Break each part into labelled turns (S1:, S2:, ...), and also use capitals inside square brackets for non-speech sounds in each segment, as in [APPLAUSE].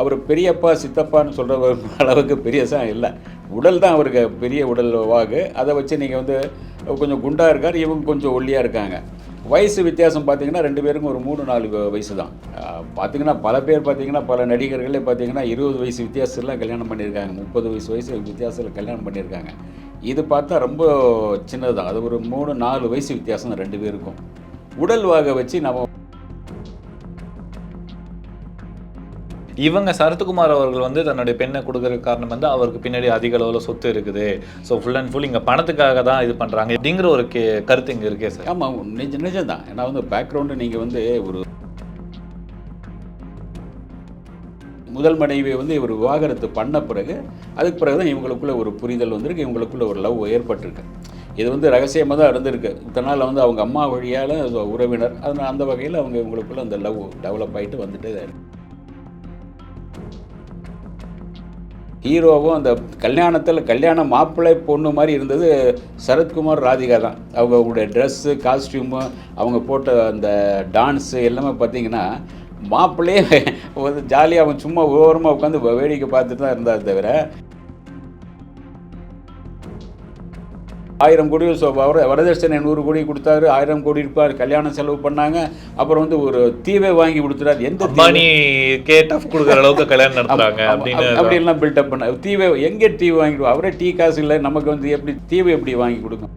S1: அவர் பெரியப்பா சித்தப்பான்னு சொல்கிற அளவுக்கு பெரியசா இல்லை. உடல் தான் அவருக்கு பெரிய உடல் வாகு. அதை வச்சு நீங்கள் வந்து கொஞ்சம் குண்டாக இருக்கார் இவங்க கொஞ்சம் ஒல்லியாக இருக்காங்க. வயசு வித்தியாசம் பார்த்தீங்கன்னா ரெண்டு பேருக்கும் ஒரு மூணு நாலு வயசு தான் பார்த்தீங்கன்னா பல பேர் பார்த்தீங்கன்னா பல நடிகர்களே பார்த்தீங்கன்னா இருபது வயசு வித்தியாசத்தில் கல்யாணம் பண்ணியிருக்காங்க. முப்பது வயசு வயசு வித்தியாசத்தில் கல்யாணம் பண்ணியிருக்காங்க. இது பார்த்தா ரொம்ப சின்னது தான் அது ஒரு மூணு நாலு வயசு வித்தியாசம் ரெண்டு பேருக்கும். உடல் வாக வச்சு நம்ம
S2: இவங்க சரத்குமார் அவர்கள் வந்து தன்னுடைய பெண்ணை கொடுக்குற காரணம் வந்து அவருக்கு பின்னாடி அதிக அளவில் சொத்து இருக்குது. ஸோ ஃபுல் அண்ட் ஃபுல் இங்கே பணத்துக்காக தான் இது பண்ணுறாங்க அப்படிங்கிற ஒரு கே கருத்து இங்கே இருக்கே சார்
S1: ஆமாம் நிஜ நிஜம்தான். ஏன்னா வந்து பேக்ரவுண்டு நீங்கள் வந்து ஒரு முதல் மனைவியை வந்து இவர் விவாகரத்து பண்ண பிறகு அதுக்கு பிறகு தான் இவங்களுக்குள்ள ஒரு புரிதல் வந்திருக்கு இவங்களுக்குள்ள ஒரு லவ் ஏற்பட்டிருக்கு. இது வந்து ரகசியமாக தான் இருந்திருக்கு. இத்தனால் வந்து அவங்க அம்மா வழியால் உறவினர் அதனால் அந்த வகையில் அவங்க இவங்களுக்குள்ள அந்த லவ் டெவலப் ஆகிட்டு வந்துட்டு ஹீரோவும் அந்த கல்யாணத்தில் கல்யாண மாப்பிள்ளை பொண்ணு மாதிரி இருந்தது சரத்குமார் ராதிகா தான். அவங்களுடைய ட்ரெஸ்ஸு காஸ்டியூமு அவங்க போட்ட அந்த டான்ஸு எல்லாமே பார்த்தீங்கன்னா மாப்பிள்ளையே வந்து ஜாலியாக அவன் சும்மா ஓரமாக உட்காந்து வேடிக்கை பார்த்துட்டு தான் இருந்தார் தவிர ஆயிரம் கோடி சொ- வர வரதட்சணை நூறு கோடி கொடுத்தாரு ஆயிரம் கோடி இருப்பார் கல்யாணம் செலவு பண்ணாங்க அப்புறம் வந்து ஒரு தீவை வாங்கி கொடுத்துட்டாரு. எந்த தீவு?
S2: அம்பானி கே டஃப் கொடுக்குற அளவுக்கு கல்யாணம் நடத்துறாங்க
S1: அப்படி எல்லாம் பில்டப் பண்ண தீவை எங்கே டீ வாங்கிடுவோம் அவரே டீ காசு இல்லை நமக்கு வந்து எப்படி தீவை எப்படி வாங்கி கொடுக்கும்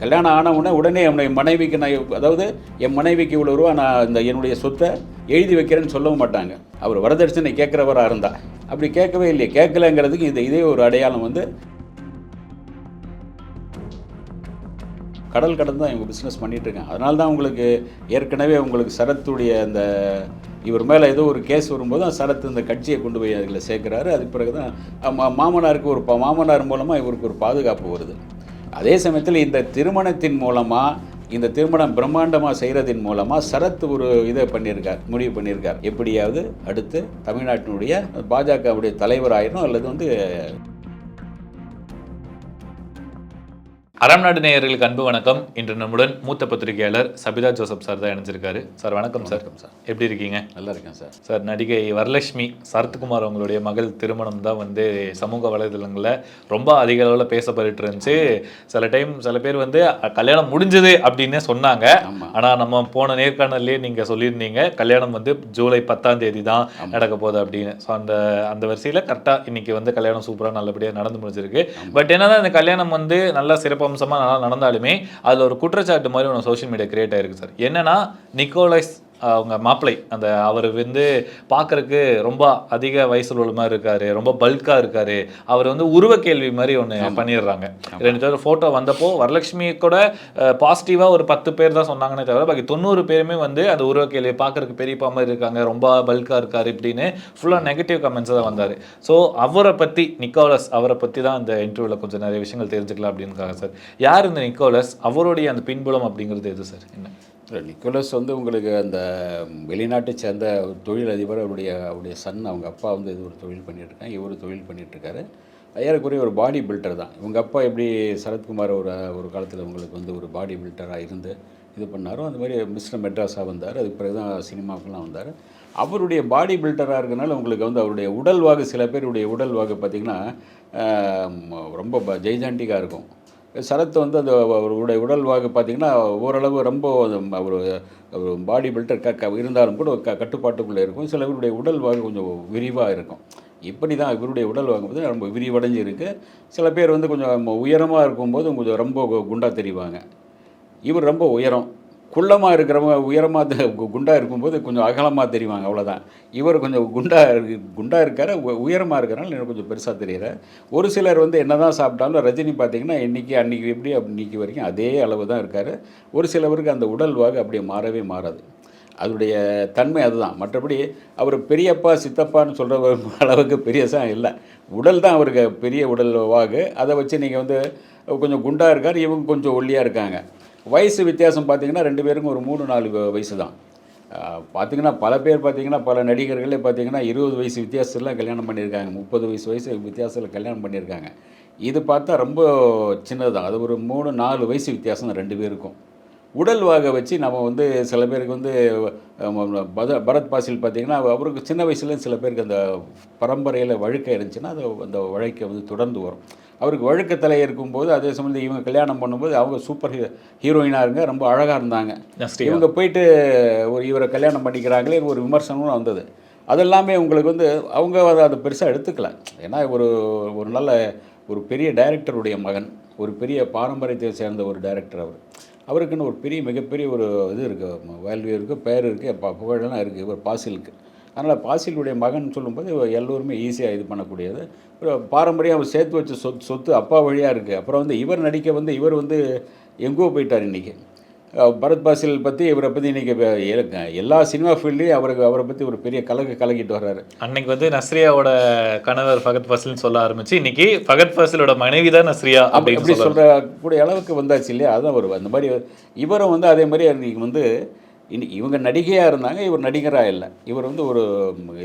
S1: கல்யாணம் ஆன உடனே உடனே என்னுடைய மனைவிக்கு நான் அதாவது என் மனைவிக்கு இவ்வளோ ரூபா நான் இந்த என்னுடைய சொத்தை எழுதி வைக்கிறேன்னு சொல்லவும் மாட்டாங்க. அவர் வரதட்சணை கேட்குறவராக இருந்தா. அப்படி கேட்கவே இல்லையே. கேட்கலங்கிறதுக்கு இந்த இதே ஒரு அடையாளம் வந்து கடல் கடந்து தான் இவங்க பிஸ்னஸ் பண்ணிட்டு அதனால தான் உங்களுக்கு ஏற்கனவே உங்களுக்கு சரத்துடைய அந்த இவர் மேலே ஏதோ ஒரு கேஸ் வரும்போது தான் சரத் இந்த கட்சியை கொண்டு போய் அதில் சேர்க்குறாரு. அதுக்கு பிறகு தான் மா- மாமனாருக்கு ஒரு ப- மாமனார் மூலமாக இவருக்கு ஒரு பாதுகாப்பு வருது. அதே சமயத்தில் இந்த திருமணத்தின் மூலமாக இந்த திருமணம் பிரம்மாண்டமாக செய்கிறதின் மூலமாக சரத் ஒரு இதை பண்ணியிருக்கார் முடிவு பண்ணியிருக்கார். எப்படியாவது அடுத்து தமிழ்நாட்டினுடைய பாஜகவுடைய தலைவர் ஆயிரும் அல்லது வந்து
S2: அறம் நாடு நேயர்களுக்கு அன்பு வணக்கம். இன்று நம்முடன் மூத்த பத்திரிகையாளர் சபிதா ஜோசப் சார் தான் இணைஞ்சிருக்காரு. சார் வணக்கம் சார்.
S1: சார்.
S2: எப்படி இருக்கீங்க?
S1: நல்லா இருக்கேன் சார்.
S2: சார் நடிகை வரலட்சுமி சரத்குமார் அவங்களுடைய மகள் திருமணம் தான் வந்து சமூக வலைதளங்களில் ரொம்ப அதிக அளவில் பேசப்பட்டு இருந்துச்சு. சில டைம் சில பேர் வந்து கல்யாணம் முடிஞ்சது அப்படின்னே சொன்னாங்க. ஆனால் நம்ம போன நேர்காணல்லே நீங்கள் சொல்லியிருந்தீங்க கல்யாணம் வந்து ஜூலை பத்தாம் தேதி தான் நடக்க போகுது அப்படின்னு. ஸோ அந்த அந்த வரிசையில் கரெக்டாக இன்னைக்கு வந்து கல்யாணம் சூப்பராக நல்லபடியாக நடந்து முடிஞ்சிருக்கு. பட் என்னதான் இந்த கல்யாணம் வந்து நல்லா சிறப்பம்சமாக நல்லா நடந்தாலுமே அதில் ஒரு குற்றச்சாட்டு மாதிரி ஒன்று சோஷியல் மீடியா கிரியேட் ஆயிருக்கு சார். என்னன்னா நிக்கோலைஸ் அவங்க மாப்பிளை அந்த அவர் வந்து பார்க்கறதுக்கு ரொம்ப அதிக வயசுல உள்ள மாதிரி இருக்காரு ரொம்ப பல்கா இருக்காரு. அவர் வந்து உருவ கேள்வி மாதிரி ஒன்று பண்ணிடுறாங்க. ரெண்டு பேரும் ஃபோட்டோ வந்தப்போ வரலட்சுமி கூட பாசிட்டிவாக ஒரு பத்து பேர் தான் சொன்னாங்கன்னே தவிர பாக்கி தொண்ணூறு பேருமே வந்து அந்த உருவ கேள்வி பார்க்கறதுக்கு பெரியப்பா மாதிரி இருக்காங்க ரொம்ப பல்கா இருக்காரு இப்படின்னு ஃபுல்லாக நெகட்டிவ் கமெண்ட்ஸ் தான் வந்தார். ஸோ அவரை பற்றி நிக்கோலஸ் அவரை பற்றி தான் அந்த இன்டர்வியூவில் கொஞ்சம் நிறைய விஷயங்கள் தெரிஞ்சுக்கலாம் அப்படின்னு சார். யார் இந்த நிக்கோலஸ்? அவருடைய அந்த பின்புலம் அப்படிங்கிறது எது சார்? என்ன?
S1: இல்லை, நிக்கோலஸ் வந்து உங்களுக்கு அந்த வெளிநாட்டை சேர்ந்த ஒரு தொழிலதிபர் அவருடைய அவருடைய சன் அவங்க அப்பா வந்து இது ஒரு தொழில் பண்ணிகிட்ருக்காங்க இவர் தொழில் பண்ணிகிட்ருக்காரு ஏறக்குறைய ஒரு பாடி பில்டர் தான். இவங்க அப்பா எப்படி சரத்குமார் ஒரு ஒரு காலத்தில் உங்களுக்கு வந்து ஒரு பாடி பில்டராக இருந்து இது பண்ணாரோ அந்த மாதிரி மிஸ்டர் மெட்ராஸாக வந்தார். அதுக்கு பிறகு தான் சினிமாக்கெல்லாம் வந்தார். அவருடைய பாடி பில்டராக இருக்கனால உங்களுக்கு வந்து அவருடைய உடல் வாகு சில பேருடைய உடல் வாகு பார்த்திங்கன்னா ரொம்ப ஜெய்ஜாண்டிக்காக இருக்கும். சரத் வந்து அந்த அவருடைய உடல் வாகு பார்த்திங்கன்னா ஓரளவு ரொம்ப ஒரு ஒரு பாடி பில்டர் க இருந்தாலும் கூட க கட்டுப்பாட்டுக்குள்ளே இருக்கும். சிலவருடைய உடல் வாகு கொஞ்சம் விரிவாக இருக்கும். இப்படி தான் இவருடைய உடல் வாங்கும்போது வந்து ரொம்ப விரிவடைஞ்சு இருக்கு சில பேர் வந்து கொஞ்சம் உயரமாக இருக்கும்போது கொஞ்சம் ரொம்ப குண்டாக தெரிவாங்க. இவர் ரொம்ப உயரம். குள்ளமாக இருக்கிறவங்க உயரமாக குண்டாக இருக்கும்போது கொஞ்சம் அகலமாக தெரிவாங்க அவ்வளோதான் இவர் கொஞ்சம் குண்டாக இருக்கு குண்டாக இருக்கார் உயரமாக இருக்கிறனால எனக்கு கொஞ்சம் பெருசாக தெரியல. ஒரு சிலர் வந்து என்ன தான் சாப்பிட்டாலும் ரஜினி பார்த்தீங்கன்னா இன்றைக்கி அன்றைக்கி எப்படி இன்றைக்கி வரைக்கும் அதே அளவு தான் இருக்கார். ஒரு சிலவருக்கு அந்த உடல் வாகு அப்படியே மாறவே மாறாது. அதனுடைய தன்மை அதுதான். மற்றபடி அவர் பெரியப்பா சித்தப்பான்னு சொல்கிற அளவுக்கு பெரியசா இல்லை. உடல் தான் அவருக்கு பெரிய உடல் வாகு. அதை வச்சு நீங்கள் வந்து கொஞ்சம் குண்டாக இருக்கார் இவங்க கொஞ்சம் ஒல்லியாக இருக்காங்க. வயசு வித்தியாசம் பார்த்தீங்கன்னா ரெண்டு பேருக்கும் ஒரு மூணு நாலு வயசு தான் பார்த்தீங்கன்னா பல பேர் பார்த்தீங்கன்னா பல நடிகர்களே பார்த்தீங்கன்னா இருபது வயசு வித்தியாசத்தில் கல்யாணம் பண்ணியிருக்காங்க. முப்பது வயசு வயசு வித்தியாசத்தில் கல்யாணம் பண்ணியிருக்காங்க. இது பார்த்தா ரொம்ப சின்னது தான் அது ஒரு மூணு நாலு வயசு வித்தியாசம் தான் ரெண்டு பேருக்கும். உடல் வாக வச்சு நம்ம வந்து சில பேருக்கு வந்து பத பரத் பாசில் பார்த்திங்கன்னா அவருக்கு சின்ன வயசுலேயும் சில பேருக்கு அந்த பரம்பரையில் வழுக்க இருந்துச்சுன்னா அது அந்த வழக்கை வந்து தொடர்ந்து வரும். அவருக்கு வழுக்கத்தலை இருக்கும்போது அதே சமயத்தில் இவங்க கல்யாணம் பண்ணும்போது அவங்க சூப்பர் ஹீரோயினாக இருங்க ரொம்ப அழகாக இருந்தாங்க. இவங்க போயிட்டு ஒரு இவரை கல்யாணம் பண்ணிக்கிறாங்களே ஒரு விமர்சனமும் வந்தது. அதெல்லாமே உங்களுக்கு வந்து அவங்க அதை அதை பெருசாக எடுத்துக்கல. ஏன்னா ஒரு ஒரு நல்ல ஒரு பெரிய டைரக்டருடைய மகன் ஒரு பெரிய பாரம்பரியத்தை சேர்ந்த ஒரு டைரக்டர் அவர். அவருக்குன்னு ஒரு பெரிய மிகப்பெரிய ஒரு இது இருக்குது வேல்யூ இருக்குது பேர் இருக்குது புகழெல்லாம் இருக்குது இவர் பாசிலுக்கு. அதனால் பாசிலுடைய மகன் சொல்லும்போது எல்லோருமே ஈஸியாக இது பண்ணக்கூடியது. பாரம்பரியம் அவர் சேர்த்து வச்ச சொத்து சொத்து அப்பா வழியாக இருக்குது அப்புறம் வந்து இவர் நடிக்க வந்து இவர் வந்து எங்கோ போயிட்டார் இன்றைக்கி பரத் பாசில் பற்றி இவரை பற்றி இன்றைக்கி எல்லா சினிமா ஃபீல்ட்லேயும் அவருக்கு அவரை பற்றி ஒரு பெரிய கலக்கு கலக்கிட்டு வர்றாரு.
S2: அன்னைக்கு வந்து நஸ்ரியாவோட கணவர் ஃபகத் ஃபசில்னு சொல்ல ஆரம்பிச்சு இன்னைக்கு ஃபகத் ஃபசிலோட மனைவி தான் நஸ்ரியா
S1: அப்படி
S2: சொல்ல
S1: சொல்கிற கூடிய அளவுக்கு வந்தாச்சு இல்லையா? அதுதான் வருவார் அந்த மாதிரி இவரும் வந்து அதே மாதிரி இன்னைக்கு வந்து இன்னைக்கு இவங்க நடிகையாக இருந்தாங்க இவர் நடிகராக இல்லை. இவர் வந்து ஒரு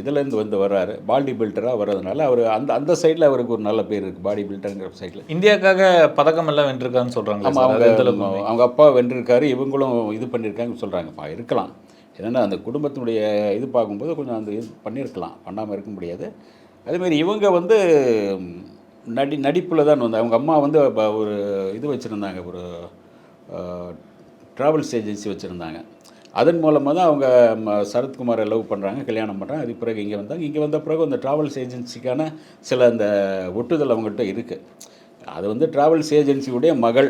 S1: இதுலேருந்து வந்து வர்றாரு. பாடி பில்டராக வர்றதுனால அவர் அந்த அந்த சைடில் அவருக்கு ஒரு நல்ல பேர் இருக்குது பாடி பில்டருங்கிற சைடில்.
S2: இந்தியாக்காக பதக்கம் எல்லாம் வென்றிருக்கான்னு சொல்றாங்களே
S1: ஆமாம். அவங்க? அவங்க அப்பா வென்றிருக்காரு இவங்களும் இது பண்ணியிருக்காங்கன்னு சொல்கிறாங்கப்பா இருக்கலாம். என்னென்னா அந்த குடும்பத்தினுடைய இது பார்க்கும்போது கொஞ்சம் அந்த இது பண்ணியிருக்கலாம் பண்ணாமல் இருக்க முடியாது. அதேமாதிரி இவங்க வந்து நடி நடிப்பில் தான் வந்து அவங்க அம்மா வந்து ஒரு இது வச்சுருந்தாங்க ஒரு ட்ராவல்ஸ் ஏஜென்சி வச்சுருந்தாங்க. அதன் மூலமாக தான் அவங்க ம, சரத்குமாரை லவ் பண்ணுறாங்க கல்யாணம் பண்ணுறாங்க அதுக்கு பிறகு இங்கே வந்தாங்க. இங்கே வந்த பிறகு அந்த ட்ராவல்ஸ் ஏஜென்சிக்கான சில அந்த ஒட்டுதல் அவங்ககிட்ட இருக்குது அது வந்து ட்ராவல்ஸ் ஏஜென்சியுடைய மகள்.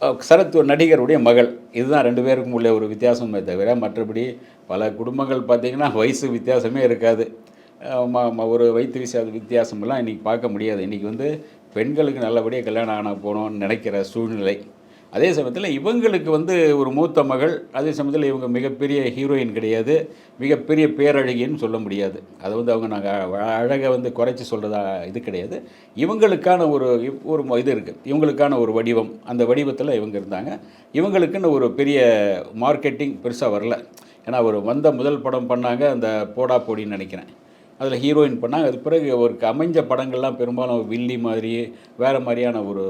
S1: சரத் நடிகருடைய மகள். இதுதான் ரெண்டு பேருக்கும் உள்ள ஒரு வித்தியாசமே தவிர மற்றபடி பல குடும்பங்கள் பார்த்திங்கன்னா வயசு வித்தியாசமே இருக்காது. ம- ஒரு வயிற்று விசா வித்தியாசமெல்லாம் இன்றைக்கி பார்க்க முடியாது. இன்றைக்கி வந்து பெண்களுக்கு நல்லபடியாக கல்யாணம் ஆன போகணும்னு நினைக்கிற சூழ்நிலை. அதே சமயத்தில் இவங்களுக்கு வந்து ஒரு மூத்த மகள் அதே சமயத்தில் இவங்க மிகப்பெரிய ஹீரோயின் கிடையாது மிகப்பெரிய பேரழகின்னு சொல்ல முடியாது. அதை வந்து அவங்க நாங்கள் அழகை வந்து குறைச்சி சொல்கிறதா இது கிடையாது. இவங்களுக்கான ஒரு ஒரு இது இருக்குது இவங்களுக்கான ஒரு வடிவம். அந்த வடிவத்தில் இவங்க இருந்தாங்க. இவங்களுக்குன்னு ஒரு பெரிய மார்க்கெட்டிங் பெருசாக வரல. ஏன்னா ஒரு வந்த முதல் படம் பண்ணாங்க அந்த போடா போடின்னு நினைக்கிறேன். அதில் ஹீரோயின் பண்ணாங்க. அது பிறகு ஒரு அமைஞ்ச படங்கள்லாம் பெரும்பாலும் வில்லி மாதிரி வேறு மாதிரியான ஒரு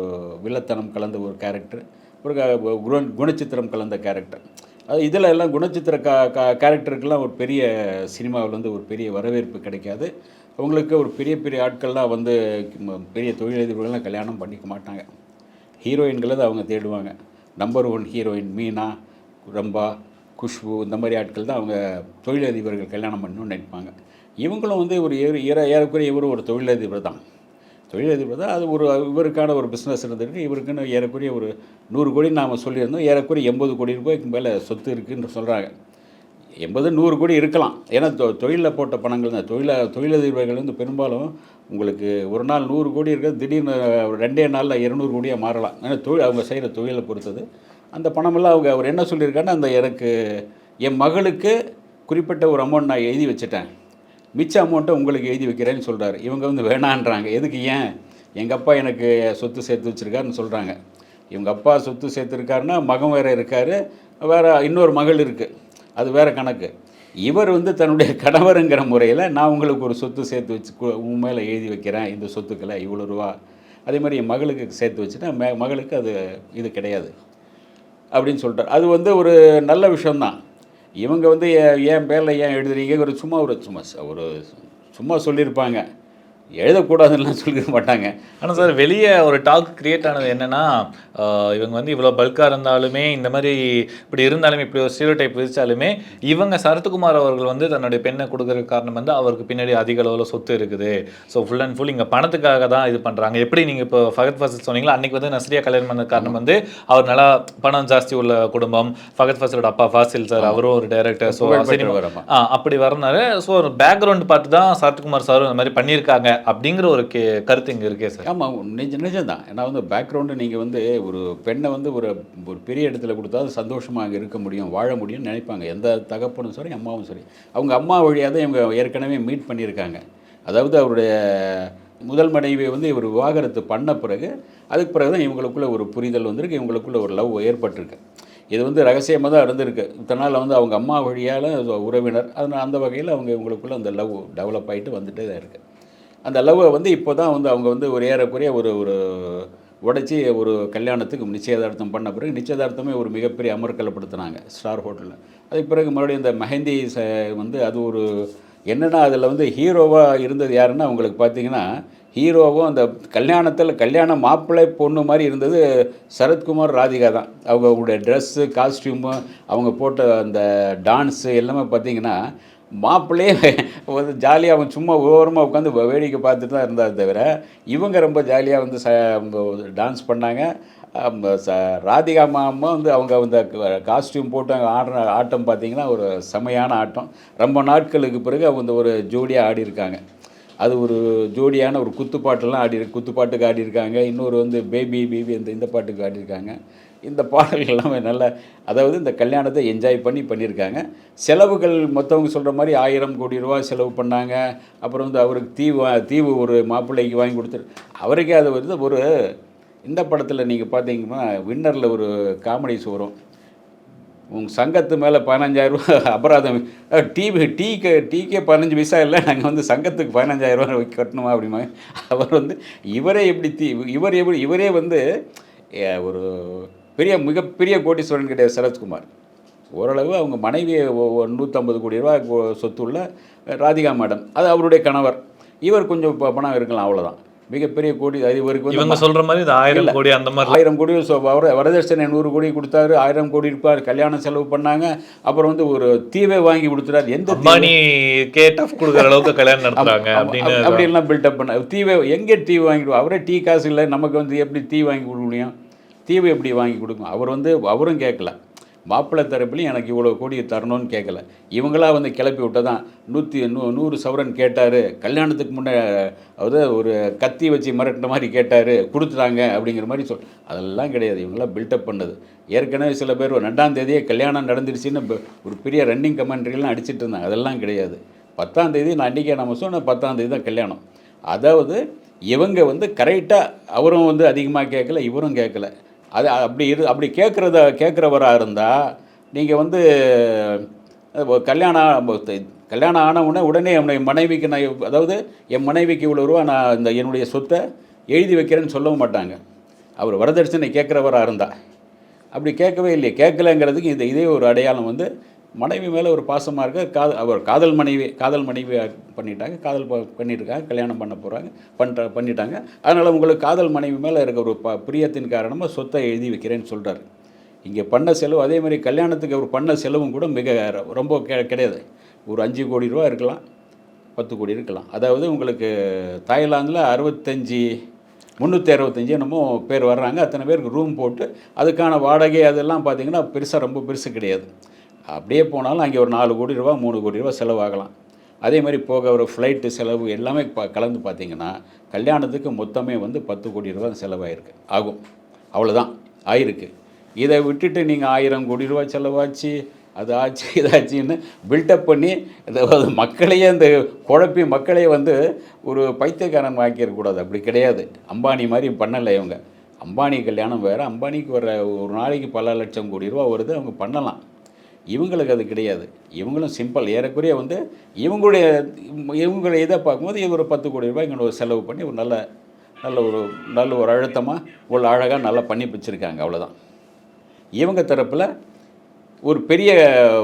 S1: வில்லத்தனம் கலந்த ஒரு கேரக்டர் ஒரு குண குணச்சித்திரம் கலந்த கேரக்டர் அது இதில் எல்லாம் குணச்சித்திர கா கா கேரக்டருக்கெல்லாம் ஒரு பெரிய சினிமாவில் வந்து ஒரு பெரிய வரவேற்பு கிடைக்காது. அவங்களுக்கு ஒரு பெரிய பெரிய ஆட்கள்லாம் வந்து பெரிய தொழிலதிபர்கள்லாம் கல்யாணம் பண்ணிக்க மாட்டாங்க. ஹீரோயின்களை தான் அவங்க தேடுவாங்க. Number one heroine Meena Rambha Khushbu இந்த மாதிரி ஆட்கள் தான் அவங்க தொழிலதிபர்கள் கல்யாணம் பண்ணணும்னு நினைப்பாங்க. இவங்களும் வந்து ஒரு ஏற ஏறக்குறைய இவரும் ஒரு தொழிலதிபர் தான். தொழிலதிபர் தான். அது ஒரு இவருக்கான ஒரு பிஸ்னஸ் இருந்திருக்கு இவருக்குன்னு ஏறக்குறைய ஒரு நூறு கோடி நாம் சொல்லியிருந்தோம். ஏறக்குறைய எண்பது கோடி ரூபாய்க்கு மேலே சொத்து இருக்குன்னு சொல்கிறாங்க எண்பது நூறு கோடி இருக்கலாம். ஏன்னா தொ தொழிலில் போட்ட பணங்கள் தான் தொழில தொழிலதிபர்கள் வந்து பெரும்பாலும் உங்களுக்கு ஒரு நாள் நூறு கோடி இருக்கிறது திடீர்னு ரெண்டே நாளில் இரநூறு கோடியாக மாறலாம். ஏன்னா தொழில் அவங்க செய்கிற தொழிலை பொறுத்தது. அந்த பணமெல்லாம் அவங்க அவர் என்ன சொல்லியிருக்காருன்னா அந்த எனக்கு என் மகளுக்கு குறிப்பிட்ட ஒரு அமௌண்ட் நான் எழுதி வச்சுட்டேன். மிச்ச அமௌண்ட்டை உங்களுக்கு எழுதி வைக்கிறேன்னு சொல்கிறாரு இவங்க வந்து வேணான்றாங்க. எதுக்கு ஏன்? எங்கள் அப்பா எனக்கு சொத்து சேர்த்து வச்சுருக்காருன்னு சொல்கிறாங்க இவங்க அப்பா சொத்து சேர்த்துருக்காருன்னா மகன் வேறு இருக்கார். வேறு இன்னொரு மகள் இருக்குது அது வேறு கணக்கு. இவர் வந்து தன்னுடைய [LAUGHS] கணவருங்கிற முறையில் நான் உங்களுக்கு ஒரு சொத்து சேர்த்து வச்சு உன் மேலே எழுதி வைக்கிறேன். இந்த சொத்துக்களை இவ்வளோ ரூபா. அதே மாதிரி என் மகளுக்கு சேர்த்து வச்சுட்டா மே மகளுக்கு அது இது கிடையாது. அப்படின்னு சொல்லிட்டார் அது வந்து ஒரு நல்ல விஷயம்தான். இவங்க வந்து ஏ- என் பேரில் ஏன் எழுதுறீங்க? ஒரு சும்மா ஒரு சும்மா ஒரு சும்மா சொல்லியிருப்பாங்க. எழுதக்கூடாதுன்னெலாம் சொல்லிக்க மாட்டாங்க.
S2: ஆனால் சார் வெளியே ஒரு டாக் கிரியேட் ஆனது என்னன்னா இவங்க வந்து இவ்வளோ பல்காக இருந்தாலுமே இந்த மாதிரி இப்படி இருந்தாலுமே இப்படி ஒரு ஸ்டீரியோ டைப் விதிச்சாலுமே இவங்க சரத்குமார் அவர்கள் வந்து தன்னுடைய பெண்ணை கொடுக்கறதுக்கு காரணம் வந்து அவருக்கு பின்னாடி அதிக அளவில் சொத்து இருக்குது. ஸோ ஃபுல் அண்ட் ஃபுல் இங்கே பணத்துக்காக தான் இது பண்ணுறாங்க எப்படி நீங்கள் இப்போ ஃபகத் ஃபசல் சொன்னீங்களா? அன்னைக்கு வந்து நஸ்ரியா கல்யாணம் பண்ண காரணம் வந்து அவர் நல்லா பணம் ஜாஸ்தி உள்ள குடும்பம். ஃபகத் ஃபசலோட அப்பா ஃபாசில் சார் அவரும் ஒரு டைரக்டர் ஸோ சினிமா அப்படி வரனால ஸோ ஒரு பேக்ரவுண்ட் பார்த்து தான் சரத்குமார் சாரும் இந்த மாதிரி பண்ணியிருக்காங்க. அப்படிங்கிற ஒரு கே கருத்து இங்கே இருக்கே சார்.
S1: ஆமாம் நிஜ நிஜம்தான். ஏன்னா வந்து பேக்ரவுண்டு நீங்கள் வந்து ஒரு பெண்ணை வந்து ஒரு ஒரு பெரிய இடத்துல கொடுத்தா சந்தோஷமாக அங்கே இருக்க முடியும் வாழ முடியும்னு நினைப்பாங்க. எந்த தகப்பனும் சரி அம்மாவும் சரி. அவங்க அம்மா வழியாக தான் இவங்க ஏற்கனவே மீட் பண்ணியிருக்காங்க. அதாவது அவருடைய முதல் மனைவியை வந்து இவர் விவாகரத்து பண்ண பிறகு அதுக்கு பிறகு தான் இவங்களுக்குள்ளே ஒரு புரிதல் வந்திருக்கு இவங்களுக்குள்ளே ஒரு லவ் ஏற்பட்டிருக்கு. இது வந்து ரகசியமாக தான் இருந்திருக்கு. இத்தனால் வந்து அவங்க அம்மா வழியால் உறவினர் அதனால் அந்த வகையில் அவங்க இவங்களுக்குள்ளே அந்த லவ் டெவலப் ஆகிட்டு வந்துட்டே தான் இருக்குது அந்த லவ்வை வந்து இப்போ தான் வந்து அவங்க வந்து ஒரு ஏறக்குறைய ஒரு ஒரு உடைச்சி ஒரு கல்யாணத்துக்கு நிச்சயதார்த்தம் பண்ண பிறகு நிச்சயதார்த்தமே ஒரு மிகப்பெரிய அமர்க்கலப்படுத்தினாங்க ஸ்டார் ஹோட்டலில். அதுக்கு பிறகு மறுபடியும் இந்த மெஹந்தி ச வந்து அது ஒரு என்னென்னா அதில் வந்து ஹீரோவாக இருந்தது யாருன்னா உங்களுக்கு பார்த்தீங்கன்னா ஹீரோவும் அந்த கல்யாணத்தில் கல்யாண மாப்பிள்ளை பொண்ணு மாதிரி இருந்தது சரத்குமார் ராதிகா தான். அவங்களுடைய ட்ரெஸ்ஸு காஸ்டியூமு அவங்க போட்ட அந்த டான்ஸு எல்லாமே பார்த்தீங்கன்னா மாப்பிள்ளையே வந்து ஜாலியாக அவன் சும்மா ஓரமாக உட்காந்து வேடிக்கை பார்த்துட்டு தான் இருந்தார் தவிர இவங்க ரொம்ப ஜாலியாக வந்து ச டான்ஸ் பண்ணாங்க. ச ராதிகா மாமா வந்து அவங்க அந்த காஸ்டியூம் போட்டு அங்க ஆடுற ஆட்டம் பார்த்தீங்கன்னா ஒரு செமையான ஆட்டம். ரொம்ப நாட்களுக்கு பிறகு அவங்க ஒரு ஜோடியாக ஆடியிருக்காங்க. அது ஒரு ஜோடியான ஒரு குத்துப்பாட்டெல்லாம் ஆடி குத்துப்பாட்டுக்கு ஆடியிருக்காங்க. இன்னொரு வந்து பேபி பேபி அந்த இந்த பாட்டுக்கு ஆடியிருக்காங்க. இந்த பாடல்கள் எல்லாமே நல்ல அதாவது இந்த கல்யாணத்தை என்ஜாய் பண்ணி பண்ணியிருக்காங்க. செலவுகள் மற்றவங்க சொல்கிற மாதிரி ஆயிரம் கோடி ரூபா செலவு பண்ணாங்க. அப்புறம் வந்து அவருக்கு தீவு தீவு ஒரு மாப்பிள்ளைக்கு வாங்கி கொடுத்துரு அவருக்கே அது வந்து ஒரு இந்த படத்தில் நீங்கள் பார்த்தீங்கன்னா வின்னரில் ஒரு காமெடி வரும். உங்கள் சங்கத்து மேலே பதினஞ்சாயிரரூபா அபராதம் அஹ், டீ டீக்கு டீக்கே பதினஞ்சு பைசா இல்லை நாங்கள் வந்து சங்கத்துக்கு பதினஞ்சாயிரரூபா கட்டணுமா அப்படிமா? அவர் வந்து இவரே எப்படி தீ இவர் எப்படி இவரே வந்து ஒரு பெரிய மிகப்பெரிய கோடீஸ்வரன் கிடையாது சரத்குமார். ஓரளவு அவங்க மனைவி ஒ- ஒ- நூற்றம்பது கோடி ரூபா சொத்துள்ள ராதிகா மேடம். அது அவருடைய கணவர். இவர் கொஞ்சம் பணம் இருக்கலாம் அவ்வளோதான் மிகப்பெரிய கோடி அது இவருக்கு வந்து
S2: இவங்க சொல்ற மாதிரி இந்த ஆயிரம் கோடி அந்த மாதிரி
S1: ஆயிரம் கோடி சொ- வர வரதட்சணை நூறு கோடி கொடுத்தாரு ஆயிரம் கோடி இருப்பார் கல்யாணம் செலவு பண்ணாங்க அப்புறம் வந்து ஒரு தீவை வாங்கி கொடுத்துறாரு எந்த?
S2: அம்பானி கே டஃப் கொடுக்குற அளவுக்கு கல்யாணம் நடத்துறாங்க அப்படின்னு
S1: அப்ப- அப்படி எல்லாம் பில்டப் பண்ண தீவை எங்கே டீ வாங்கிடுவோம் அவரே டீ காசு இல்லை நமக்கு வந்து எப்படி டீ வாங்கி கொடுக்க முடியும்? தீவை எப்படி வாங்கி கொடுக்கும்? அவர் வந்து அவரும் கேட்கல. மாப்பிள்ளை தரப்புலையும் எனக்கு இவ்வளோ கோடி தரணும்னு கேட்கல. இவங்களா வந்து கிளப்பி விட்டதான் நூற்றி நூ நூறு சவரன் கேட்டார். கல்யாணத்துக்கு முன்னே அதாவது ஒரு கத்தி வச்சு மிரட்டின மாதிரி கேட்டார். கொடுத்துட்டாங்க அப்படிங்கிற மாதிரி சொல் அதெல்லாம் கிடையாது. இவங்களாம் பில்டப் பண்ணது. ஏற்கனவே சில பேர் ஒரு ரெண்டாம் தேதியே கல்யாணம் நடந்துருச்சுன்னு ஒரு பெரிய ரன்னிங் கமெண்ட்ரிலாம் அடிச்சிட்டு இருந்தாங்க. அதெல்லாம் கிடையாது. பத்தாம் தேதி நான் அன்றைக்கே நம்ம சொன்ன பத்தாம் தேதி தான் கல்யாணம். அதாவது இவங்க வந்து கரெக்டாக அவரும் வந்து அதிகமாக கேட்கல இவரும் கேட்கல. அது அப்படி இரு அப்படி கேட்குறத கேட்குறவராக இருந்தால் நீங்கள் வந்து கல்யாணம் ஆ- கல்யாணம் ஆன உடனே உடனே என்னுடைய மனைவிக்கு நான் அதாவது என் மனைவிக்கு இவ்வளோ ரூபா நான் இந்த என்னுடைய சொத்தை எழுதி வைக்கிறேன்னு சொல்லவும் மாட்டாங்க. அவர் வரதட்சணை கேட்குறவராக இருந்தா. அப்படி கேட்கவே இல்லையே. கேட்கலங்கிறதுக்கு இந்த இதே ஒரு அடையாளம் வந்து மனைவி மேலே ஒரு பாசமாக இருக்க காதல் அவர் காதல் மனைவி காதல் மனைவி பண்ணிட்டாங்க காதல் ப- பண்ணியிருக்காங்க கல்யாணம் பண்ண போகிறாங்க பண்ணுற பண்ணிட்டாங்க. அதனால் உங்களுக்கு காதல் மனைவி மேலே இருக்க ஒரு ப பிரியத்தின் காரணமாக சொத்தை எழுதி வைக்கிறேன்னு சொல்கிறாரு இங்கே பண்ண செலவு அதே மாதிரி கல்யாணத்துக்கு அவர் பண்ண செலவும் கூட மிக ரொம்ப கெ- கிடையாது. ஒரு அஞ்சு கோடி ரூபா இருக்கலாம் பத்து கோடி இருக்கலாம். அதாவது உங்களுக்கு தாய்லாந்தில் அறுபத்தஞ்சி முந்நூற்றி அறுபத்தஞ்சு என்னமோ பேர் வர்றாங்க. அத்தனை பேருக்கு ரூம் போட்டு அதுக்கான வாடகை அதெல்லாம் பார்த்தீங்கன்னா பெருசாக ரொம்ப பெருசு கிடையாது. அப்படியே போனாலும் அங்கே ஒரு நாலு கோடி ரூபா மூணு கோடி ரூபா செலவாகலாம். அதே மாதிரி போக ஒரு ஃப்ளைட்டு செலவு எல்லாமே ப கலந்து பார்த்தீங்கன்னா கல்யாணத்துக்கு மொத்தமே வந்து பத்து கோடி ரூபா செலவாயிருக்கு. ஆகும். அவ்வளோதான் ஆயிருக்கு. இதை விட்டுட்டு நீங்கள் ஆயிரம் கோடி ரூபா செலவாச்சு அது ஆச்சு இதாச்சுன்னு பில்டப் பண்ணி அதாவது மக்களையே அந்த குழப்பி மக்களையே வந்து ஒரு பைத்தியக்காரன் வாங்கிடக்கூடாது அப்படி கிடையாது. அம்பானி மாதிரி பண்ணலை இவங்க. அம்பானி கல்யாணம் வேறு அம்பானிக்கு வர ஒரு நாளைக்கு பல லட்சம் கோடி ரூபா வருது அவங்க பண்ணலாம். இவங்களுக்கு அது கிடையாது. இவங்களும் சிம்பிள் ஏறக்குறைய வந்து இவங்களுடைய இவங்களுடைய இதை பார்க்கும்போது இவர் ஒரு பத்து கோடி ரூபாய் இங்கே ஒரு செலவு பண்ணி ஒரு நல்ல நல்ல ஒரு நல்ல ஒரு அழுத்தமாக ஒரு அழகாக நல்லா பண்ணி வச்சுருக்காங்க. அவ்வளோதான் இவங்க தரப்பில் ஒரு பெரிய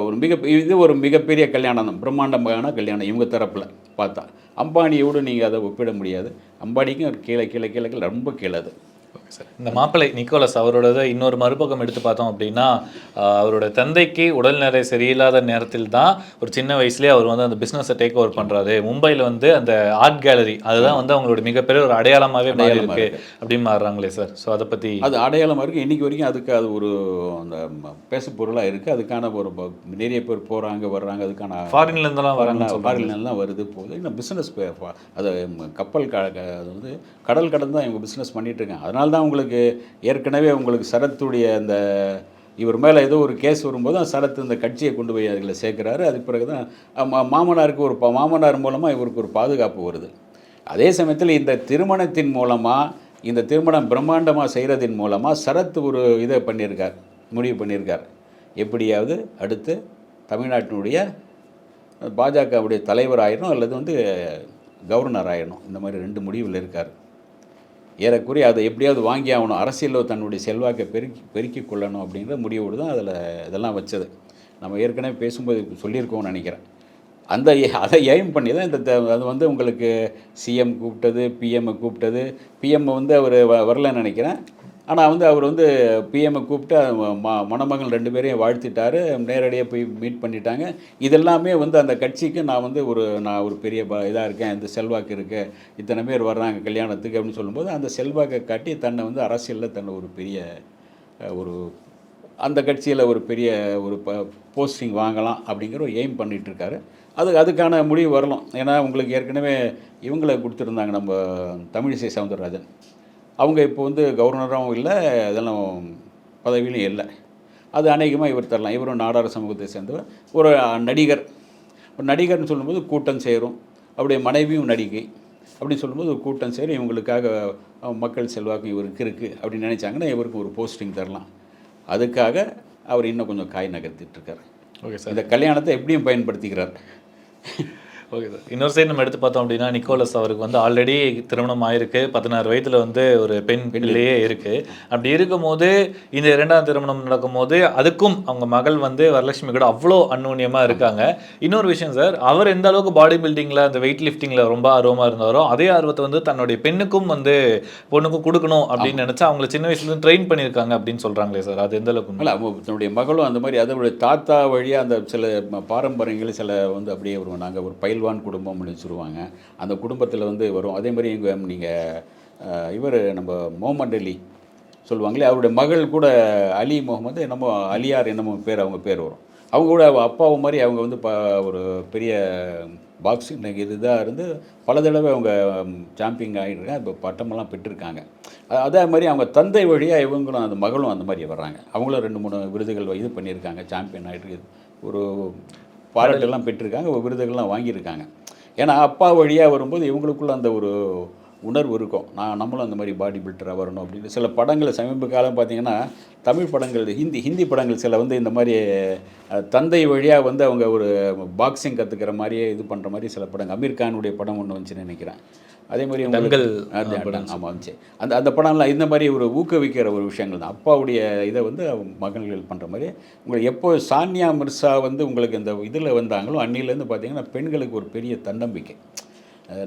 S1: ஒரு மிக இது ஒரு மிகப்பெரிய கல்யாணம் தான். பிரம்மாண்டமான கல்யாணம் இவங்க தரப்பில் பார்த்தா. அம்பானியோடு நீங்கள் அதை ஒப்பிட முடியாது. அம்பானிக்கும் கீழே கீழே கீழே கீழே ரொம்ப கீழே அது.
S2: இந்த மாப்பிள்ளை நிக்கோலஸ் அவரோட இதை இன்னொரு மறுபக்கம் எடுத்து பார்த்தோம் அப்படின்னா அவரோட தந்தைக்கு உடல்நிலை சரியில்லாத நேரத்தில் தான் ஒரு சின்ன வயசுலேயே அவர் வந்து அந்த பிஸ்னஸை டேக் ஓவர் பண்ணுறாரு மும்பையில் வந்து அந்த ஆர்ட் கேலரி அதுதான் வந்து அவங்களோட மிகப்பெரிய ஒரு அடையாளமாகவே மாறி இருக்கு அப்படின்னு மாறுறாங்களே சார். ஸோ அதை பற்றி
S1: அது அடையாளமாக இருக்குது இன்றைக்கி வரைக்கும் அதுக்கு அது ஒரு அந்த பேசு பொருளாக இருக்குது அதுக்கான ஒரு நிறைய பேர் போகிறாங்க வர்றாங்க. அதுக்கான
S2: ஃபாரின்லேருந்துலாம் வராங்க
S1: ஃபாரின்லாம் வருது போகுது. இன்னும் பிஸ்னஸ் அது கப்பல் அது வந்து கடல் கடந்து தான் இவங்க பிஸ்னஸ் பண்ணிட்டு இருக்காங்க. அதனால தான் உங்களுக்கு ஏற்கனவே உங்களுக்கு சரத்துடைய அந்த இவர் மேலே ஏதோ ஒரு கேஸ் வரும்போது சரத் இந்த கட்சியை கொண்டு போய் அதில் சேர்க்குறாரு. அதுக்கு பிறகு தான் மாமனாருக்கு ஒரு மாமனார் மூலமாக இவருக்கு ஒரு பாதுகாப்பு வருது. அதே சமயத்தில் இந்த திருமணத்தின் மூலமாக இந்த திருமணம் பிரம்மாண்டமாக செய்கிறதின் மூலமாக சரத் ஒரு இதை பண்ணியிருக்கார் முடிவு பண்ணியிருக்கார். எப்படியாவது அடுத்து தமிழ்நாட்டினுடைய பாஜகவுடைய தலைவர் ஆயிடணும் அல்லது வந்து கவர்னர் ஆயிடணும் இந்த மாதிரி ரெண்டு முடிவில் இருக்கார். ஏறக்குறைய அதை எப்படியாவது வாங்கி ஆகணும். அரசியலில் தன்னுடைய செல்வாக்கை பெருக்கி பெருக்கிக் கொள்ளணும் அப்படிங்கிற முடிவோடு தான் அதில் இதெல்லாம் வச்சது. நம்ம ஏற்கனவே பேசும்போது சொல்லியிருக்கோம்னு நினைக்கிறேன். அந்த அதை எய்ம் பண்ணி தான் இந்த த- அது வந்து உங்களுக்கு சிஎம் கூப்பிட்டது பிஎம்ஐ கூப்பிட்டது. பிஎம் வந்து அவர் வ வரலன்னு நினைக்கிறேன். ஆனால் வந்து அவர் வந்து பிஎம்ஐ கூப்பிட்டு ம மணமகள் ரெண்டு பேரையும் வாழ்த்திட்டார். நேரடியாக போய் மீட் பண்ணிட்டாங்க. இதெல்லாமே வந்து அந்த கட்சிக்கு நான் வந்து ஒரு நான் ஒரு பெரிய ப இதாக இருக்கேன். இந்த செல்வாக்கு இருக்குது இத்தனை பேர் வர்றாங்க கல்யாணத்துக்கு அப்படின்னு சொல்லும்போது அந்த செல்வாக்கை காட்டி தன்னை வந்து அரசியலில் தன்னை ஒரு பெரிய ஒரு அந்த கட்சியில் ஒரு பெரிய ஒரு ப போஸ்டிங் வாங்கலாம் அப்படிங்கிற ஒரு எய்ம் பண்ணிகிட்ருக்காரு அது அதுக்கான முடிவு வரலாம். ஏன்னா உங்களுக்கு ஏற்கனவே இவங்களை கொடுத்துருந்தாங்க நம்ம தமிழிசை சவுந்தரராஜன். அவங்க இப்போ வந்து கவர்னராகவும் இல்லை இதெல்லாம் பதவியிலும் இல்லை. அது அநேகமாக இவர் தரலாம். இவரும் நாடார் சமூகத்தை சேர்ந்தவர். ஒரு நடிகர். ஒரு நடிகர்னு சொல்லும்போது கூட்டம் சேரும். அவருடைய மனைவியும் நடிகை. அப்படின்னு சொல்லும்போது ஒரு கூட்டம் சேரும். இவங்களுக்காக மக்கள் செல்வாக்கு இவருக்கு இருக்குது அப்படின்னு நினச்சாங்கன்னா இவருக்கு ஒரு போஸ்டிங் தரலாம். அதுக்காக அவர் இன்னும் கொஞ்சம் காய் நகர்த்திட்டு இருக்காரு.
S2: Okay sir.
S1: இந்த கல்யாணத்தை எப்படியும் பயன்படுத்திக்கிறார்.
S2: Okay sir. இன்னொரு சைடு நம்ம எடுத்து பார்த்தோம் அப்படின்னா நிக்கோலஸ் அவருக்கு வந்து ஆல்ரெடி திருமணம் ஆயிருக்கு. பதினாறு வயதில் வந்து ஒரு பெண் பிள்ளையே இருக்கு. அப்படி இருக்கும்போது இந்த இரண்டாம் திருமணம் நடக்கும்போது அதுக்கும் அவங்க மகள் வந்து வரலட்சுமி கூட அவ்வளோ அந்நுண்ணியமா இருக்காங்க. இன்னொரு விஷயம் சார் அவர் எந்த அளவுக்கு பாடி பில்டிங்கில் அந்த வெயிட் லிஃப்டிங்கில் ரொம்ப ஆர்வமாக இருந்தாரோ அதே ஆர்வத்தை வந்து தன்னுடைய பெண்ணுக்கும் வந்து பொண்ணுக்கும் கொடுக்கணும் அப்படின்னு நினச்சா அவங்கள சின்ன வயசுலேருந்து ட்ரெயின் பண்ணியிருக்காங்க அப்படின்னு சொல்கிறாங்களே சார். அது எந்த அளவுக்கு
S1: இல்லை தன்னுடைய மகளும் அந்த மாதிரி அதோடைய தாத்தா வழியாக அந்த சில பாரம்பரியங்கள் சில வந்து அப்படியே வருவோம் நாங்கள் ஒரு பயில்வான் குடும்பம் அப்படின்னு சொல்லுவாங்க. அந்த குடும்பத்தில் வந்து வரும். அதே மாதிரி இங்கே நீங்கள் இவர் நம்ம முகமது அலி சொல்லுவாங்களே அவருடைய மகள் கூட அலி முகமது என்னமோ அலியார் என்னமோ பேர் அவங்க பேர் வரும். அவங்க கூட அவ அப்பாவை மாதிரி அவங்க வந்து ப ஒரு பெரிய பாக்ஸிங் இதுதான் இருந்து பல தடவை அவங்க சாம்பியன் ஆகிட்டுருக்காங்க இப்போ பட்டமெல்லாம் பெற்றிருக்காங்க. அதே மாதிரி அவங்க தந்தை வழியாக இவங்களும் அந்த மகளும் அந்த மாதிரி வர்றாங்க. அவங்களும் ரெண்டு மூணு விருதுகள் இது பண்ணியிருக்காங்க. சாம்பியன் ஆகிட்டு ஒரு பாராட்டெல்லாம் பெற்றிருக்காங்க விருதுகள்லாம் வாங்கியிருக்காங்க. ஏன்னா அப்பா வழியாக வரும்போது இவங்களுக்குள்ள அந்த ஒரு உணர்வு இருக்கும். நான் நம்மளும் அந்த மாதிரி பாடி பில்டராக வரணும் அப்படின்னு. சில படங்கள் சமீப காலம் பார்த்தீங்கன்னா தமிழ் படங்கள் ஹிந்தி ஹிந்தி படங்கள் சில வந்து இந்த மாதிரி தந்தை வழியாக வந்து அவங்க ஒரு பாக்ஸிங் கற்றுக்கிற மாதிரியே இது பண்ணுற மாதிரி சில படங்கள். அமீர் கானுடைய படம் ஒன்று வந்துச்சுன்னு நினைக்கிறேன். அதே மாதிரி
S2: தங்கல்
S1: ஆமாம் வந்துச்சு. அந்த அந்த படம்லாம் இந்த மாதிரி ஒரு ஊக்குவிக்கிற ஒரு விஷயங்கள் தான். அப்பாவுடைய இதை வந்து மகன்கள் பண்ணுற மாதிரி. உங்களுக்கு எப்போ சானியா மிர்சா வந்து உங்களுக்கு இந்த இதில் வந்தாங்களோ அன்னிலேருந்து பார்த்தீங்கன்னா பெண்களுக்கு ஒரு பெரிய தன்னம்பிக்கை.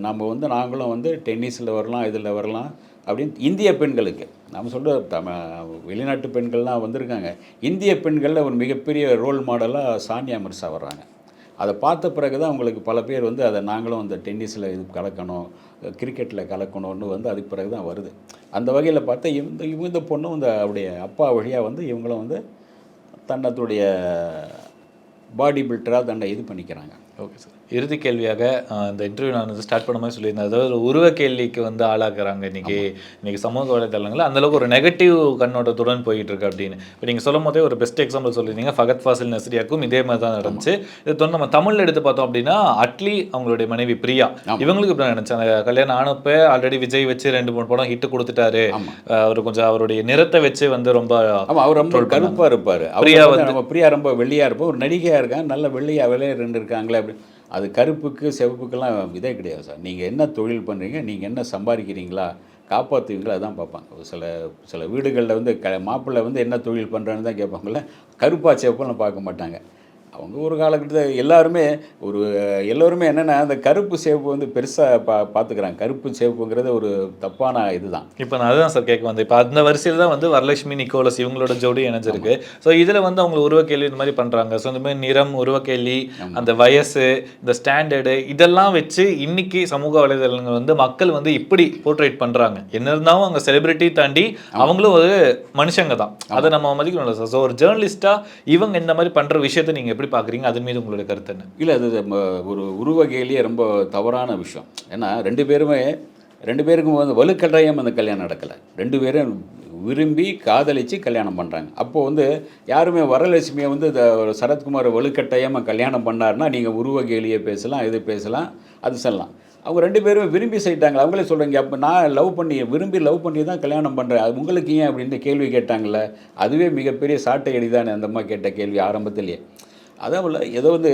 S1: நம்ம வந்து நாங்களும் வந்து டென்னிஸில் வரலாம் இதில் வரலாம் அப்படின்னு இந்திய பெண்களுக்கு. நம்ம சொல்கிற தம வெளிநாட்டு பெண்கள்லாம் வந்திருக்காங்க. இந்திய பெண்களில் ஒரு மிகப்பெரிய ரோல் மாடலாக சானியா மிர்சா வர்றாங்க. அதை பார்த்த பிறகு தான் உங்களுக்கு பல பேர் வந்து அதை நாங்களும் அந்த டென்னிஸில் இது கலக்கணும் கிரிக்கெட்டில் கலக்கணும்னு வந்து அதுக்கு பிறகு தான் வருது. அந்த வகையில் பார்த்தா இந்த இவங்க இந்த பொண்ணும் இந்த அவருடைய அப்பா வழியாக வந்து இவங்களும் வந்து தன்னத்துடைய பாடி பில்டராக தன்னை இது பண்ணிக்கிறாங்க.
S2: ஓகே சார் இறுதி கேள்வியாக இந்த இன்டர்வியூ நான் வந்து ஸ்டார்ட் பண்ணும்போது சொல்லியிருந்தேன். அதாவது ஒரு உருவ கேள்விக்கு வந்து ஆளாக்குறாங்க இன்னைக்கு இன்னைக்கு சமூக வலைதளங்கள் அந்த அளவுக்கு ஒரு நெகட்டிவ் கண்ணோட்டத்துடன் போயிட்டு இருக்கு அப்படின்னு. இப்போ நீங்கள் சொல்லும் போதே ஒரு பெஸ்ட் எக்ஸாம்பிள் சொல்லியிருந்தீங்க. ஃபகத் ஃபாசில் நஸ்ரியாக்கும் இதே மாதிரி தான் நடந்துச்சு. இது தொ- நம்ம தமிழ்ல எடுத்து பார்த்தோம் அப்படின்னா அட்லி அவங்களுடைய மனைவி பிரியா. இவங்களுக்கு இப்படி நினைச்சாங்க கல்யாணம் ஆனப்ப ஆல்ரெடி விஜய் வச்சு ரெண்டு மூணு படம் ஹிட் கொடுத்துட்டாரு. அவர் கொஞ்சம் அவருடைய நிறத்தை வச்சு வந்து ரொம்ப
S1: அவர் ரொம்ப கருப்பாக இருப்பார்.
S2: பிரியா
S1: நம்ம பிரியா ரொம்ப வெள்ளையாக இருப்போம் ஒரு நடிகையாக இருக்காங்க. நல்ல வெள்ளையா வெள்ளையா ரெண்டு இருக்காங்களே அப்படி. அது கருப்புக்கு செவப்புக்கெல்லாம் இதே கிடையாது சார். நீங்கள் என்ன தொழில் பண்ணுறீங்க நீங்கள் என்ன சம்பாதிக்கிறீங்களா காப்பாற்றுவீங்களா அதான் பார்ப்பாங்க. சில சில வீடுகளில் வந்து க மாப்பிள்ளை வந்து என்ன தொழில் பண்ணுறான்னு தான் கேட்பாங்கல்ல கருப்பா சிவப்புலாம் பார்க்க மாட்டாங்க. அவங்க ஒரு காலகட்டத்தில் எல்லாருமே ஒரு எல்லோருமே என்னென்னா அந்த கருப்பு சிவப்பு வந்து பெருசாக பா பார்த்துக்கிறாங்க கருப்பு சிவப்புங்கிறது ஒரு தப்பான இதுதான்.
S2: இப்போ நான் அதுதான் சார் கேட்க வந்தேன். இப்போ அந்த வரிசையில் தான் வந்து வரலட்சுமி நிக்கோலஸ் இவங்களோட ஜோடி இணைஞ்சிருக்கு. ஸோ இதில் வந்து அவங்க உருவக்கேள்வி இந்த மாதிரி பண்ணுறாங்க ஸோ இந்த மாதிரி நிறம் உருவக்கேள்வி அந்த வயசு இந்த ஸ்டாண்டர்டு இதெல்லாம் வச்சு இன்னைக்கு சமூக வலைதளங்கள் வந்து மக்கள் வந்து இப்படி போர்ட்ரேட் பண்ணுறாங்க என்ன இருந்தாலும் அவங்க செலிபிரிட்டி தாண்டி அவங்களும் ஒரு மனுஷங்க தான். அதை நம்ம மதிக்கணும்ல சார் ஸோ ஒரு ஜேர்னலிஸ்ட்டாக இவங்க இந்த மாதிரி பண்ணுற விஷயத்தை நீங்கள் எப்படி பார்க்குறீங்க? அது மீது உங்களோட கருத்து என்ன?
S1: இல்லை அது ஒரு உருவகையிலேயே ரொம்ப தவறான விஷயம். ஏன்னா ரெண்டு பேருமே ரெண்டு பேருக்கும் வந்து வலுக்கட்டாயம் அந்த கல்யாணம் நடக்கலை. ரெண்டு பேரும் விரும்பி காதலித்து கல்யாணம் பண்ணுறாங்க அப்போது வந்து யாருமே வரலட்சுமியை வந்து இந்த சரத்குமார் வலுக்கட்டாயமாக கல்யாணம் பண்ணாருன்னா நீங்கள் உருவகேலியை பேசலாம் இது பேசலாம் அது சொல்லலாம். அவங்க ரெண்டு பேரும் விரும்பி செய்யிட்டாங்க அவங்களே சொல்கிறீங்க அப்போ நான் லவ் பண்ணி விரும்பி லவ் பண்ணி தான் கல்யாணம் பண்ணுறேன் அது உங்களுக்கு ஏன்? அப்படின்னு கேள்வி கேட்டாங்கள்ல அதுவே மிகப்பெரிய சாட்டை அடிதானே? அந்த அம்மா கேட்ட கேள்வி ஆரம்பத்திலேயே. அதாவது ஏதோ வந்து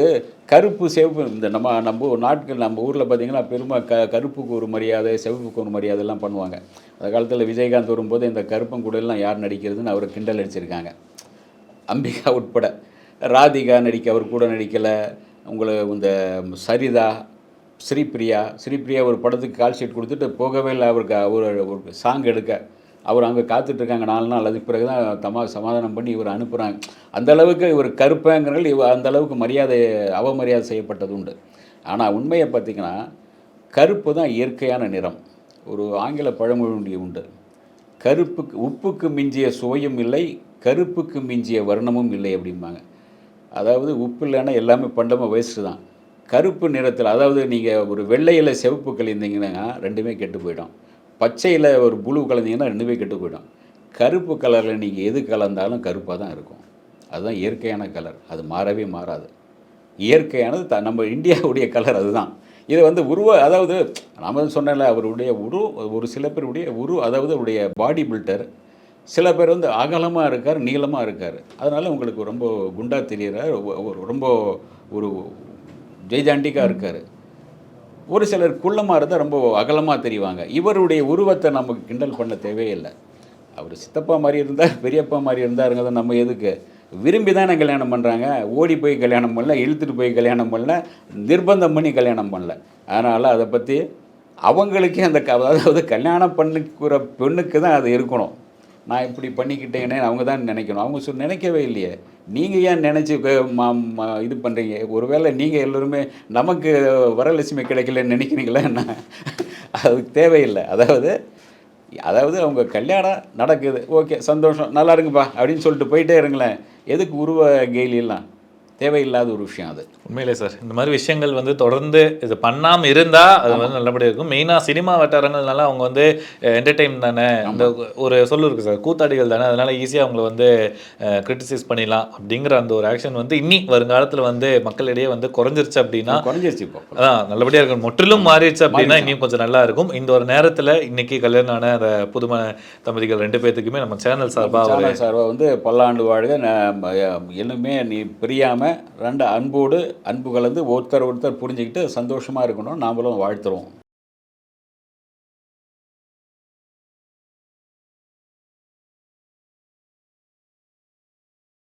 S1: கருப்பு சிவப்பு இந்த நம்ம நம்ம நாட்கள் நம்ம ஊரில் பார்த்தீங்கன்னா பெருமை க கருப்புக்கு ஒரு மரியாதை சிவப்புக்கு ஒரு மரியாதை எல்லாம் பண்ணுவாங்க. அந்த காலத்தில் விஜயகாந்த் வரும்போது இந்த கருப்பங்குடையெல்லாம் யார் நடிக்கிறதுன்னு அவர் கிண்டல் அடிச்சிருக்காங்க. அம்பிகா உட்பட. ராதிகா நடிக்க அவர் கூட நடிக்கலை. உங்களை இந்த சரிதா ஸ்ரீபிரியா ஸ்ரீபிரியா ஒரு படத்துக்கு கால் ஷீட் கொடுத்துட்டு போகவே இல்லை அவருக்கு அவர் ஒரு சாங் எடுக்க. அவர் அங்கே காத்துட்ருக்காங்க நாலு நாள். அதுக்கு பிறகு தான் தமா சமாதானம் பண்ணி இவர் அனுப்புகிறாங்க அந்த அளவுக்கு இவர் கருப்பங்கிறர்கள் இவ அந்த அளவுக்கு மரியாதை அவமரியாதை செய்யப்பட்டது உண்டு. ஆனால் உண்மையை பார்த்திங்கன்னா கருப்பு தான் இயற்கையான நிறம். ஒரு ஆங்கில பழமொழி உண்டு கருப்புக்கு உப்புக்கு மிஞ்சிய சுவையும் இல்லை கருப்புக்கு மிஞ்சிய வர்ணமும் இல்லை அப்படிம்பாங்க. அதாவது உப்பு இல்லைன்னா எல்லாமே பண்டமாக வேஸ்ட்டு தான். கருப்பு நிறத்தில் அதாவது நீங்கள் ஒரு வெள்ளையில் சிவப்பு கலந்தீங்கன்னா ரெண்டுமே கெட்டு போயிடும். பச்சையில் ஒரு புழு கலந்தீங்கன்னா ரெண்டுமே கெட்டு போயிடும். கருப்பு கலரில் நீங்கள் எது கலந்தாலும் கருப்பாக தான் இருக்கும். அதுதான் இயற்கையான கலர். அது மாறவே மாறாது. இயற்கையானது த நம்ம இந்தியாவுடைய கலர் அதுதான். இது வந்து உருவ அதாவது நாம் சொன்னல அவருடைய உரு ஒரு சில பேருடைய உரு அதாவது அவருடைய பாடி பில்டர் சில பேர் வந்து அகலமாக இருக்கார் நீளமாக இருக்கார். அதனால் உங்களுக்கு ரொம்ப குண்டாக தெரிகிறார் ரொம்ப ஒரு ஜெய்ஜாண்டிக்காக இருக்கார். ஒரு சிலர் குள்ளமாக இருந்தால் ரொம்ப அகலமாக தெரிவாங்க. இவருடைய உருவத்தை நமக்கு கிண்டல் பண்ண தேவையில்லை. அவர் சித்தப்பா மாதிரி இருந்தார் பெரியப்பா மாதிரி இருந்தாருங்கிறத நம்ம எதுக்கு? விரும்பி தானே கல்யாணம் பண்ணுறாங்க ஓடி போய் கல்யாணம் பண்ணல இழுத்துட்டு போய் கல்யாணம் பண்ணல நிர்பந்தம் பண்ணி கல்யாணம் பண்ணல. அதனால் அதை பற்றி அவங்களுக்கே அந்த அதாவது கல்யாணம் பண்ணிக்கிற பெண்ணுக்கு தான் அது இருக்கணும். நான் இப்படி பண்ணிக்கிட்டேனே அவங்க தான் நினைக்கணும். அவங்க சொல் நினைக்கவே இல்லையே. நீங்கள் ஏன் நினச்சி இது பண்ணுறீங்க ஒருவேளை நீங்கள் எல்லோருமே நமக்கு வரலட்சுமி கிடைக்கலன்னு நினைக்கிறீங்களா என்ன? அதுக்கு தேவையில்லை. அதாவது அதாவது அவங்க கல்யாணம் நடக்குது. ஓகே சந்தோஷம். நல்லா இருங்கப்பா அப்படின்னு சொல்லிட்டு போயிட்டே இருங்களேன். எதுக்கு உருவ கேலியெல்லாம் தேவையில்லாத ஒரு விஷயம் அது.
S2: உண்மையிலே சார். இந்த மாதிரி விஷயங்கள் வந்து தொடர்ந்து இது பண்ணாமல் இருந்தால் அது வந்து நல்லபடியாக இருக்கும். மெயினாக சினிமா வட்டாரங்கள்னால அவங்க வந்து என்டர்டெயின் தானே? அந்த ஒரு சொல்லு இருக்கு சார். கூத்தாடிகள் தானே? அதனால ஈஸியாக அவங்கள வந்து கிரிட்டிசைஸ் பண்ணிடலாம். அப்படிங்கிற அந்த ஒரு ஆக்ஷன் வந்து இன்னி வருங்காலத்தில் வந்து மக்களிடையே வந்து குறைஞ்சிருச்சு அப்படின்னா
S1: குறைஞ்சிருச்சு இப்போ.
S2: அதான் நல்லபடியாக இருக்கும். முற்றிலும் மாறிடுச்சு அப்படின்னா இன்னும் கொஞ்சம் நல்லா இருக்கும். இந்த ஒரு நேரத்தில் இன்னைக்கு கல்யாணம் ஆன அந்த புதுமண தம்பதிகள் ரெண்டு பேர்த்துக்குமே நம்ம சேனல் சார்பாக ஒரு
S1: சாணல் சார்பா வந்து பல்லாண்டு வாழ்க. இன்னுமே நீ பிரியாமல் ரெண்டு அன்போடு அன்பு கலந்து ஒருத்தர் ஒருத்தர் புரிஞ்சுக்கிட்டு சந்தோஷமாக இருக்கணும் நாமளும் வாழ்த்துறோம்.